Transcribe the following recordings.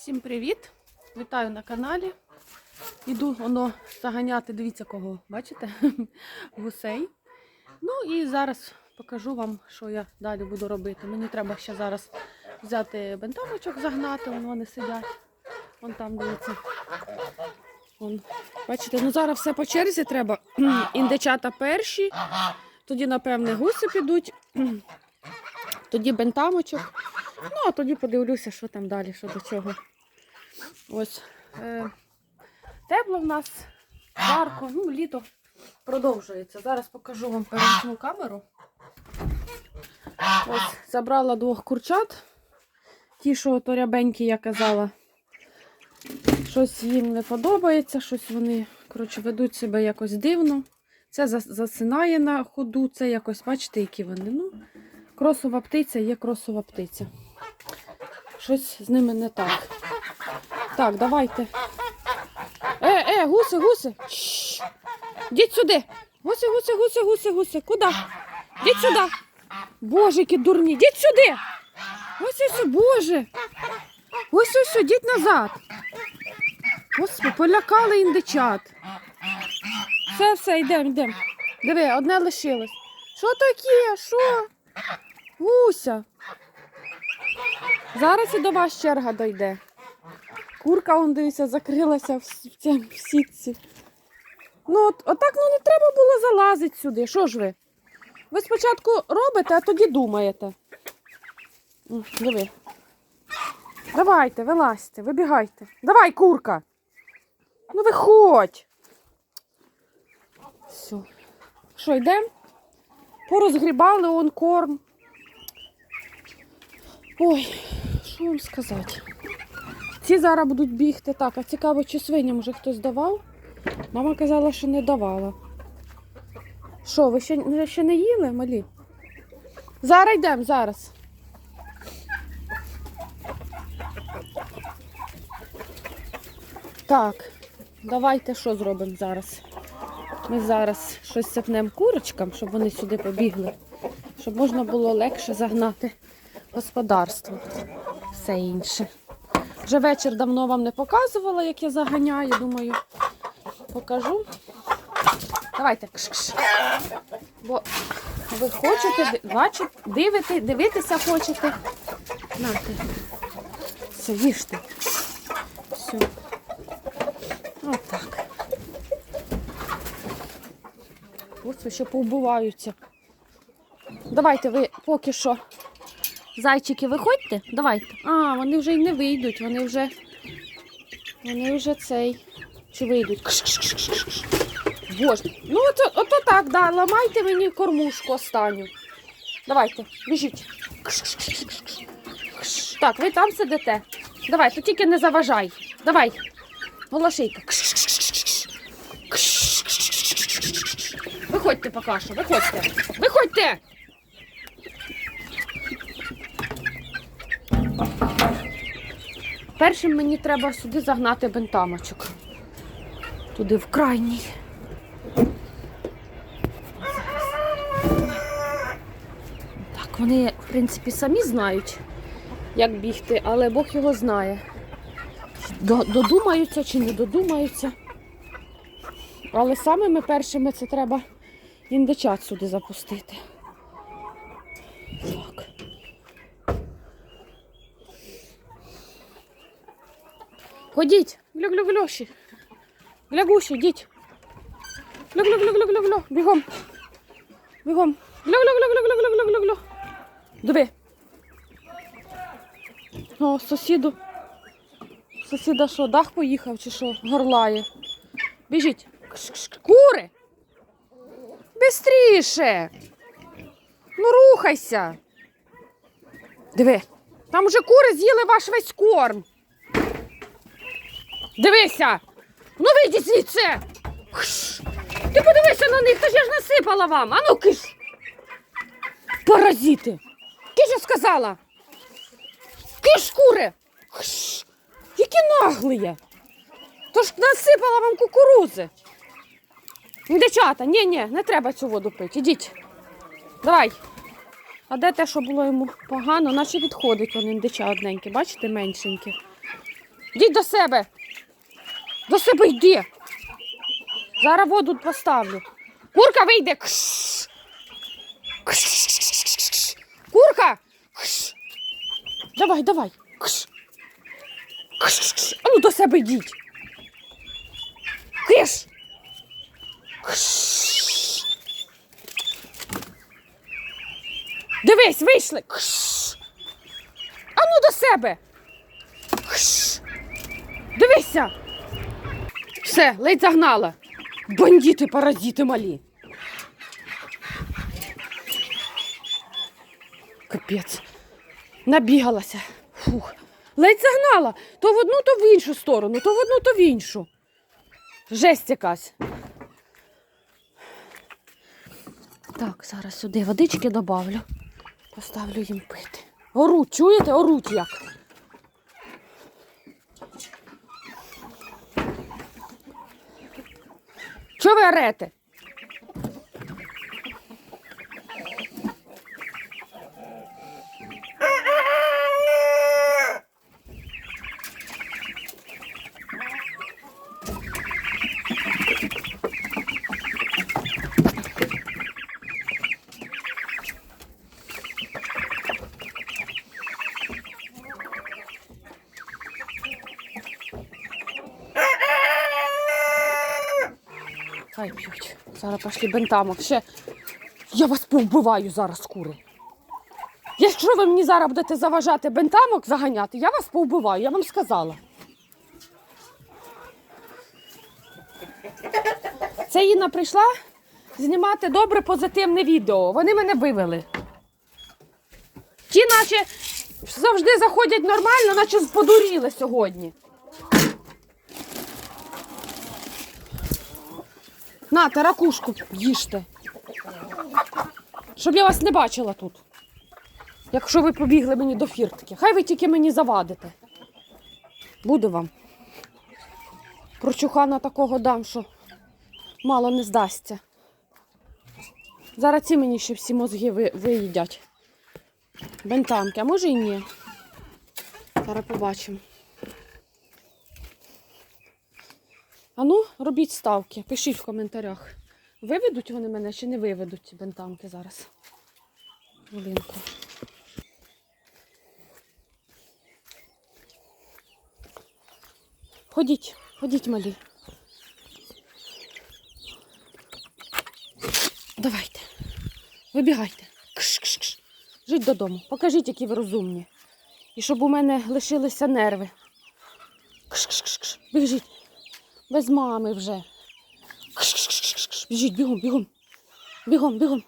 Всім привіт! Вітаю на каналі. Іду воно заганяти, дивіться кого, бачите? Гусей. Ну і зараз покажу вам, що я далі буду робити. Мені треба ще зараз взяти бентамочок, загнати, вон вони сидять. Вон там дивіться. Вон. Бачите, ну зараз все по черзі треба. Індичата перші, тоді, напевне, гуси підуть, тоді бентамочок. Ну, а тоді подивлюся, що там далі, що до чого. Ось. Е, тепло в нас, жарко, ну, літо продовжується. Зараз покажу вам перемкну камеру. Ось, забрала двох курчат. Ті, що то рябенькі, я казала. Щось їм не подобається, щось вони, коротше, ведуть себе якось дивно. Це засинає на ходу, це якось, бачите, які вони. Ну, кросова птиця є кросова птиця. Щось з ними не так. Так, давайте. Е, е, гуси, гуси. Шш. Діть сюди. Гуси, гуси, гуси, гуси, гуси. Куди? Діть сюди. Боже, які дурні. Діть сюди. Ось ось, боже. Ось ось, діть назад. Господи, полякали індичат. Все, все, йдемо, йдемо. Диви, одне лишилось. Що таке? Що? Гуся. Зараз і до вас черга дойде. Курка, он дивися, закрилася в, в в сітці. Ну, от, отак ну, не треба було залазити сюди. Що ж ви? Ви спочатку робите, а тоді думаєте. М, Диви. Давайте, вилазьте, вибігайте. Давай, курка. Ну виходь. Все. Що, йдемо? Порозгрібали он корм. Ой, що вам сказати? Ці зараз будуть бігти. Так, а цікаво, чи свиням вже хтось давав? Мама казала, що не давала. Що, ви ще, ще не їли, малі? Зараз йдемо, зараз. Так, давайте що зробимо зараз? Ми зараз щось сипнемо курочкам, щоб вони сюди побігли, щоб можна було легше загнати господарство. Все інше. Вже вечір давно вам не показувала, як я заганяю. Думаю, покажу. Давайте. Бо ви хочете бачите, дивити, дивитися хочете. Нате. Все, їжте. Все. Отак. Ось ще повбиваються. Давайте ви поки що. Зайчики, виходьте? Давайте. А, вони вже й не вийдуть, вони вже. Вони вже цей. Чи вийдуть? Кш-кш-кш-кш-кш. Боже. Ну, ото, ото так, да. Ламайте мені кормушку останню. Давайте, біжіть. Кш-кш-кш-кш-кш. Так, ви там сидите. Давай, то тільки не заважай. Давай. Кш-кш-кш-кш-кш. Виходьте поки виходьте. Виходьте! Першим мені треба сюди загнати бентамочок. Туди в крайній. Так, вони, в принципі, самі знають, як бігти, але Бог його знає. Додумаються чи не додумаються. Але самими першими це треба індичат сюди запустити. Ходіть, глю-глю-глюші. Глягуші, йдіть. Глю-глю-глю-глю-глю-глю. Бігом. Бігом. Глю-глю-глю-глю-глю-глю-глю. Диви. О, сусіду. Сусіда що, дах поїхав чи що? Горлає. Біжіть. Кури. Бистріше. Ну рухайся. Диви. Там уже кури з'їли ваш весь корм. Дивися! Ну вийди звідси! Ти подивися на них, та ж я ж насипала вам. Ану киш! Паразити! Киш я сказала! Киш кури! Які наглі! Тож насипала вам кукурузи. Дівчата, ні, ні, не треба цю воду пити. Ідіть. Давай. А де те, що було йому погано, наче відходить вони індича одненькі, бачите, меншенькі. Йдіть до себе. До себе йди. Зараз воду поставлю. Курка вийде. Курка. Давай, давай. А ну до себе йдіть. Киш. Дивись, вийшли. А ну до себе. Дивися. Все, ледь загнала. Бандити, паразити малі. Капець. Набігалася. Фух. Ледь загнала. То в одну, то в іншу сторону, то в одну, то в іншу. Жесть якась. Так, зараз сюди водички добавлю. Поставлю їм пити. Оруть, чуєте? Оруть як. Чого ви орете? Зараз пошли бентамок. Ще я вас повбиваю зараз, кури. Якщо ви мені зараз будете заважати бентамок заганяти, я вас повбиваю, я вам сказала. Це Інна прийшла знімати добре позитивне відео. Вони мене вивели. Ті, наче завжди заходять нормально, наче подуріли сьогодні. Нате, ракушку їжте. Щоб я вас не бачила тут. Якщо ви побігли мені до фіртки. Хай ви тільки мені завадите. Буду вам. Прочухана такого дам, що мало не здасться. Зараз ці мені ще всі мозги ви, виїдять. Бентамки, а може і ні. Зараз побачимо. А ну, робіть ставки, пишіть в коментарях. Виведуть вони мене чи не виведуть ці бентамки зараз? Хвилинку. Ходіть, ходіть, малі. Давайте. Вибігайте. Кш-кш-кш. Жіть додому. Покажіть, які ви розумні. І щоб у мене лишилися нерви. Кш-кш-кш. Біжіть. Без мами вже. Біжіть, бігом, бігом. Бігом, бігом.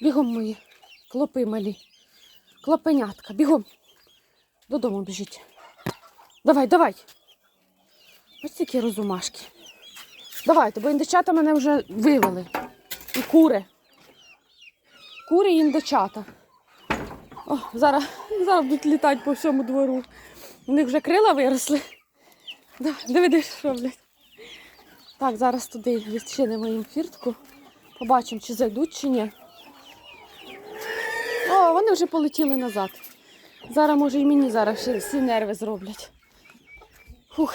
Бігом мої. Клопи малі. Клопенятка, бігом. Додому біжіть. Давай, давай. Ось такі розумашки. Давайте, бо індичата мене вже вивели. І кури. Кури і індичата. О, зараз, зараз будуть літати по всьому двору. У них вже крила виросли. Да, диви, що роблять. Так, зараз туди відчинимо їм фіртку. Побачимо, чи зайдуть, чи ні. О, вони вже полетіли назад. Зараз, може, і мені зараз ще всі нерви зроблять. Фух.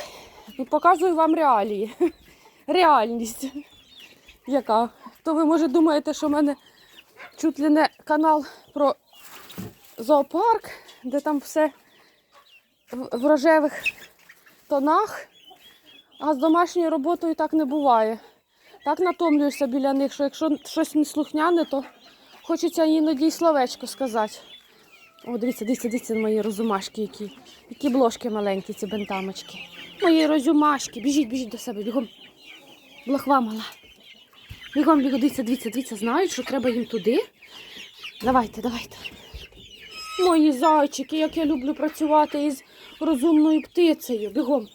І показую вам реалії. Реальність. Яка? То ви, може, думаєте, що в мене чуть ли не канал про зоопарк, де там все в рожевих тонах. А з домашньою роботою так не буває. Так натомлююся біля них, що якщо щось неслухняне, то хочеться іноді й словечко сказати. О, дивіться, дивіться, дивіться мої розумашки, які. Які бложки маленькі, ці бентамочки. Мої розумашки. Біжіть, біжіть до себе, бігом. Блохва мала. Бігом, бігом, дивіться, дивіться, дивіться, знають, що треба їм туди. Давайте, давайте. Мої зайчики, як я люблю працювати із розумною птицею. Бігом.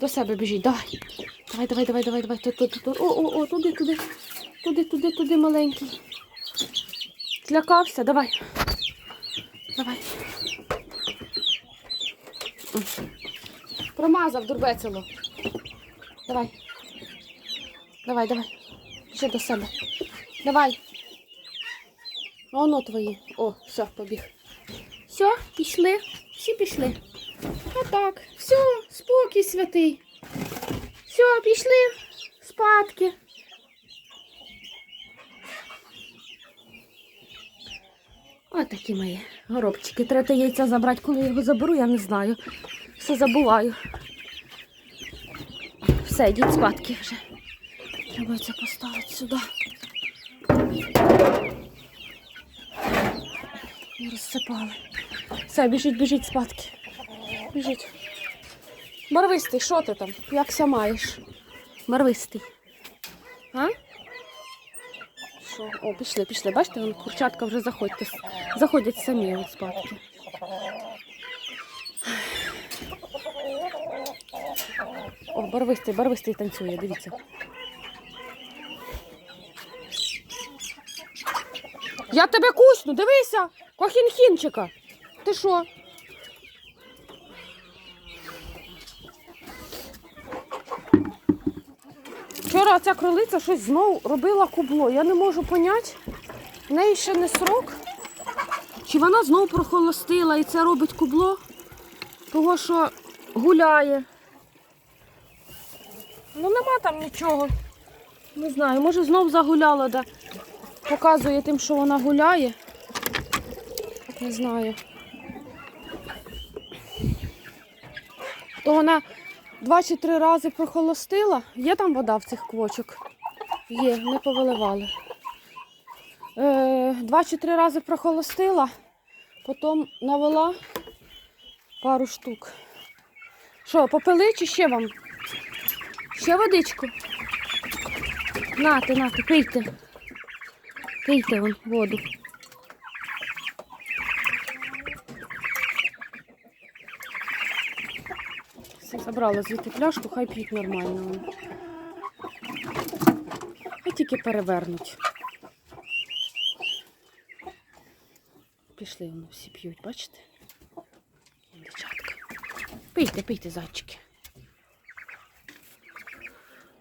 До себе біжіть, давай. Давай, давай, давай, давай, давай. Тут, тут, тут. О, о, о, туди, туди. Туди, туди, туди, маленький. Злякався, давай. Давай. Промазав дурбецело. Давай. Давай, давай. Ще до себе. Давай. Воно твої. О, все, побіг. Все, пішли. всі пішли. Отак. Все, спокій святий. Все, пішли спадки. Ось такі мої горобчики. Треба яйця забрати, коли я його заберу, я не знаю. Все забуваю. Все, йдіть спадки вже. Треба це поставити сюди. І Розсипали. Все, біжіть, біжіть спадки. Біжіть. Барвистий, що ти там? Якся маєш? Барвистий. А? Що? О, пішли, пішли. Бачите, вон курчатка вже заходять. Заходять самі от спадки. О, барвистий, барвистий танцює, дивіться. Я тебе кусну, дивися! Кохінхінчика. Ти що? Вчора ця кролиця щось знову робила кубло. Я не можу поняти, в неї ще не срок. Чи вона знову прохолостила і це робить кубло, того що гуляє. Ну нема там нічого. Не знаю, може знов загуляла, да показує тим, що вона гуляє. Не знаю. То вона два чи три рази прохолостила. Є там вода в цих квочок? Є, не повиливали. Е, два чи три рази прохолостила, потім навела пару штук. Що, попили чи ще вам? Ще водичку? Нате, нате, пийте. Пийте вон воду. Все, забрала звідти пляшку, хай п'ють нормально. Хай тільки перевернуть. Пішли вони всі п'ють, бачите? Дівчатка. Пийте, пийте, зайчики.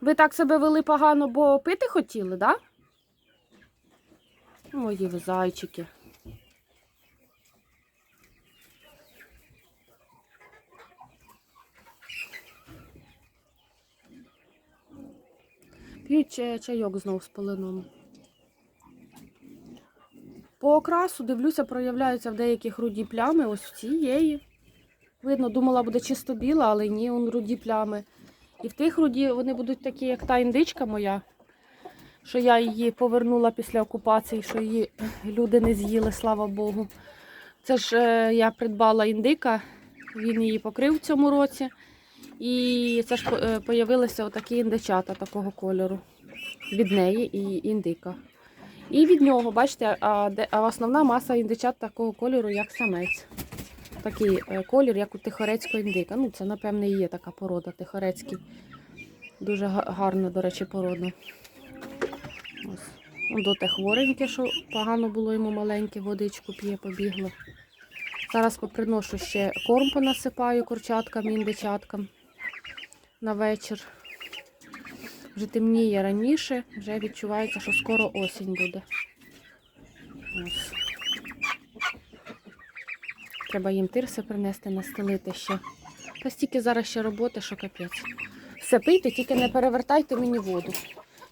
Ви так себе вели погано, бо пити хотіли, так? Да? Мої ви зайчики. П'ють чайок знов з полином. По окрасу, дивлюся, проявляються в деяких руді плями. Ось в цієї. Видно, думала, буде чисто біла, але ні, он руді плями. І в тих руді вони будуть такі, як та індичка моя, що я її повернула після окупації, що її люди не з'їли, слава Богу. Це ж е, я придбала індика, він її покрив в цьому році. І це ж по- е, отакі індичата такого кольору. Від неї і індика. І від нього, бачите, а, де, а основна маса індичат такого кольору, як самець. Такий е, колір, як у тихорецького індика. Ну, це, напевне, і є така порода тихорецький. Дуже гарна, до речі, порода. Ось. Он до те хвореньке, що погано було йому маленьке, водичку п'є, побігло. Зараз поприношу ще корм понасипаю курчаткам, індичаткам на вечір. Вже темніє раніше, вже відчувається, що скоро осінь буде. Ось. Треба їм тирси принести, настелити ще. Та стільки зараз ще роботи, що капець. Все пийте, тільки не перевертайте мені воду.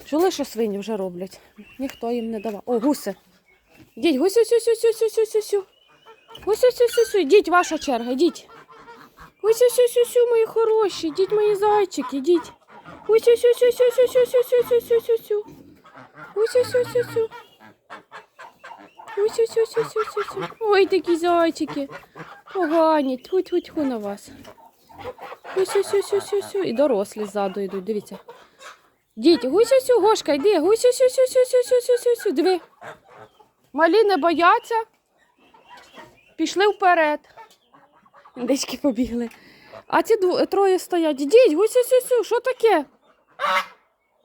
Чули, що свині вже роблять? Ніхто їм не давав. О, гуси. Йдіть, гусю, сю, сю, сю, сю, сю, сю, сю. Гусю, сю, сю, сю. Йдіть, ваша черга, йдіть. Гусю, сю, сю, сю, мої хороші, йдіть, мої зайчики, йдіть. Гусю, сю, сю, сю, сю, сю, сю, сю, сю, сю, сю, сю. Гусю, сю, сю, сю. Гусю, сю, сю, сю, сю, сю. Ой, такі зайчики. Погані, тьфу, тьфу, тьфу на вас. Гусю, сю, сю, сю, сю. І дорослі ззаду йдуть, дивіться. Діть, гусю, сю, гошка, йди, гусю, сю, сю, сю, сю, сю, сю, сю, сю, диви. Малі не бояться. Пішли вперед. Індички побігли. А ці дво- троє стоять. Дідь, гусю, сю, сю, що таке?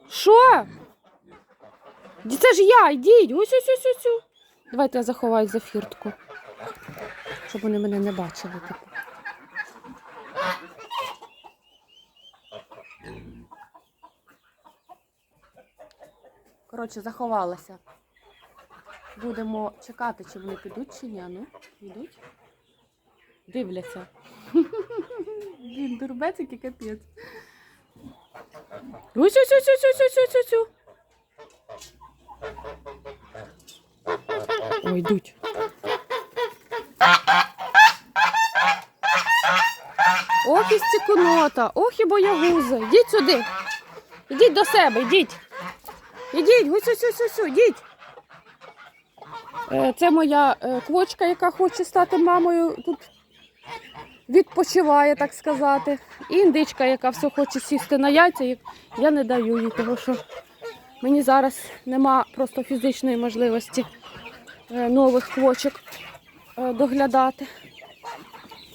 Що? Це ж я, йдіть, гусю, сю, сю, сю. Давайте я заховаю за фіртку, щоб вони мене не бачили. Типу. Коротше, заховалася. Будемо чекати, чи вони підуть, чи ні. Ну, йдуть. Дивляться. Він дурбецик і капець. Ось ось ось ось ось ось ось ось. Ой, йдуть. Ох і стікунота, ох і боягуза. Йдіть сюди. Ідіть до себе, йдіть. Ідіть, ось ось ось ось, йдіть. Е, Це моя е, квочка, яка хоче стати мамою. Тут відпочиває, так сказати. І індичка, яка все хоче сісти на яйця. Я не даю їй, тому що мені зараз нема просто фізичної можливості е, нових квочок е, доглядати.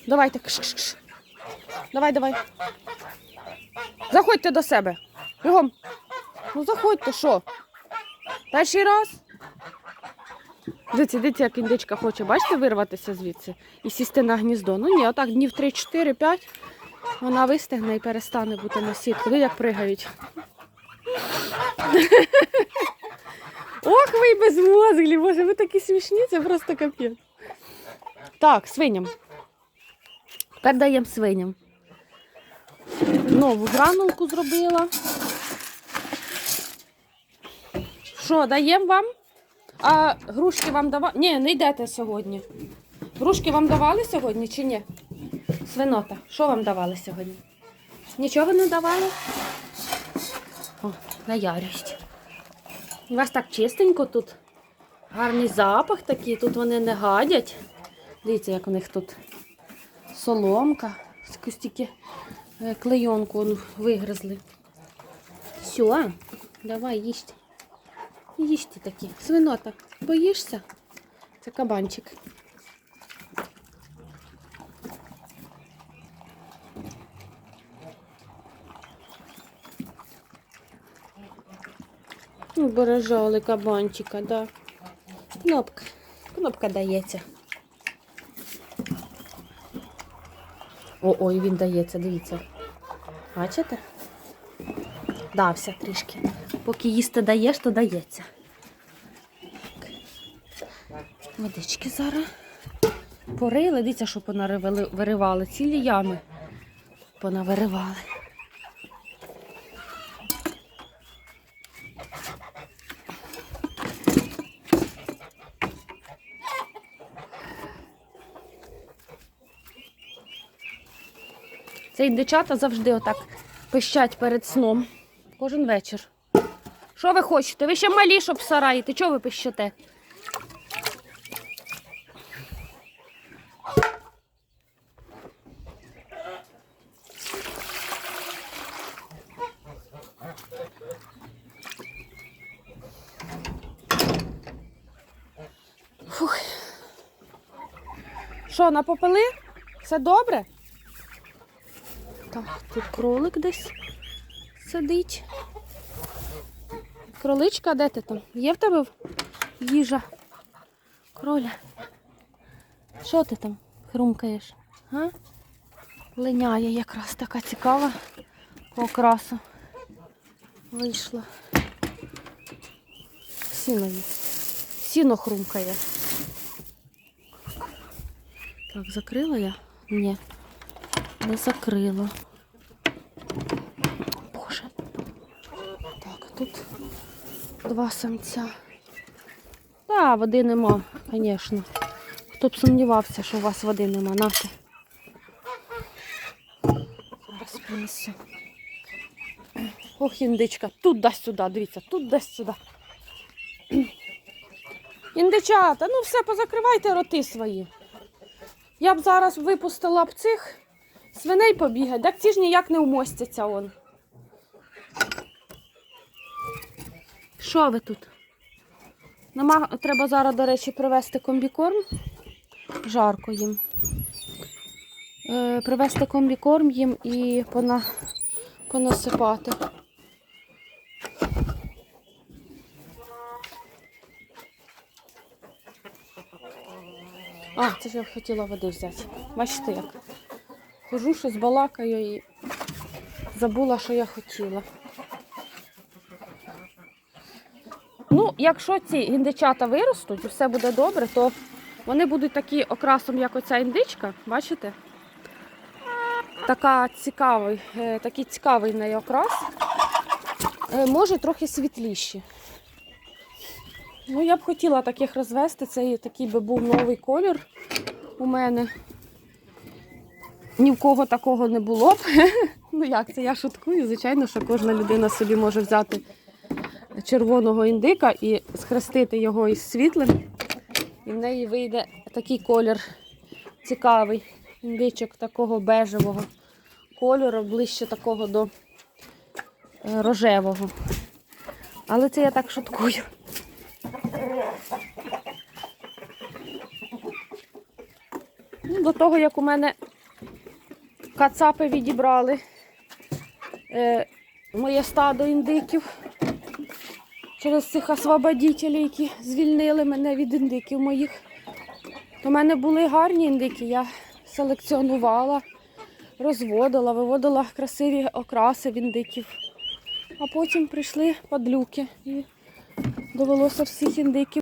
Давайте. Кш-кш-кш. Давай, давай. Заходьте до себе. Бігом. Ну заходьте, що? Перший раз. Дивіться, дивіться, як індичка хоче, бачите, вирватися звідси і сісти на гніздо. Ну ні, отак днів 3-4-5 вона вистигне і перестане бути на сітку. Диви, як пригають. Ох, ви безмозглі, боже, ви такі смішні, це просто капець. Так, свиням. Тепер даємо свиням. Нову гранулку зробила. Що, даємо вам? А грушки вам давали? Ні, не йдете сьогодні. Грушки вам давали сьогодні чи ні? Свинота, що вам давали сьогодні? Нічого не давали? О, наярюють. У вас так чистенько тут. Гарний запах такий, тут вони не гадять. Дивіться, як у них тут соломка. Якусь тільки е, клейонку вигризли. Все, давай їсть. Їжте такі. Свинота, боїшся? Це кабанчик. Бережали кабанчика, да. Кнопка. Кнопка дається. О, ой, він дається, дивіться. Бачите? Дався трішки. Поки їсти даєш, то дається. Водички зараз. Порили, дивіться, що виривали. Цілі ями понавиривали. Цей дичата завжди отак пищать перед сном. Кожен вечір. Що ви хочете? Ви ще малі, щоб сараїти. Чого ви пищите? Що, напопили? Все добре? Так, тут кролик десь сидить. Кроличка, де ти там? Є в тебе їжа? Кроля. Що ти там хрумкаєш? А? Линяє якраз така цікава по. Вийшла. Сіно їсть. Сіно хрумкає. Так, закрила я? Ні. Не закрила. Боже. Так, тут два самця. Та, води нема, звісно. Хто б сумнівався, що у вас води нема. Нате. Зараз принесу. Ох, індичка. Тут дасть сюди, дивіться, тут дасть сюди. Індичата, ну все, позакривайте роти свої. Я б зараз випустила б цих свиней побігати, так ці ж ніяк не вмостяться он. Що ви тут? Нема, треба зараз, до речі, привезти комбікорм. Жарко їм. Е, привезти комбікорм їм і пона, понасипати. А, це ж я хотіла води взяти. Бачите як? Хожу, щось балакаю і забула, що я хотіла. Ну, якщо ці індичата виростуть і все буде добре, то Вони будуть такі окрасом, як оця індичка, бачите? Така цікавий, е, такий цікавий неї окрас. Е, Може, трохи світліші. Ну, я б хотіла таких розвести. Це такий би був новий колір у мене. Ні в кого такого не було б. Ну як це я шуткую? Звичайно, що кожна людина собі може взяти червоного індика і схрестити його із світлим. І в неї вийде такий колір цікавий. Індичок такого бежевого кольору, ближче такого до е, рожевого. Але це я так шуткую. Ну, До того, як у мене кацапи відібрали е, моє стадо індиків через цих освободітелів, які звільнили мене від індиків моїх. У мене були гарні індики, я селекціонувала, розводила, виводила красиві окраси в індиків. А потім прийшли падлюки і довелося всіх індиків.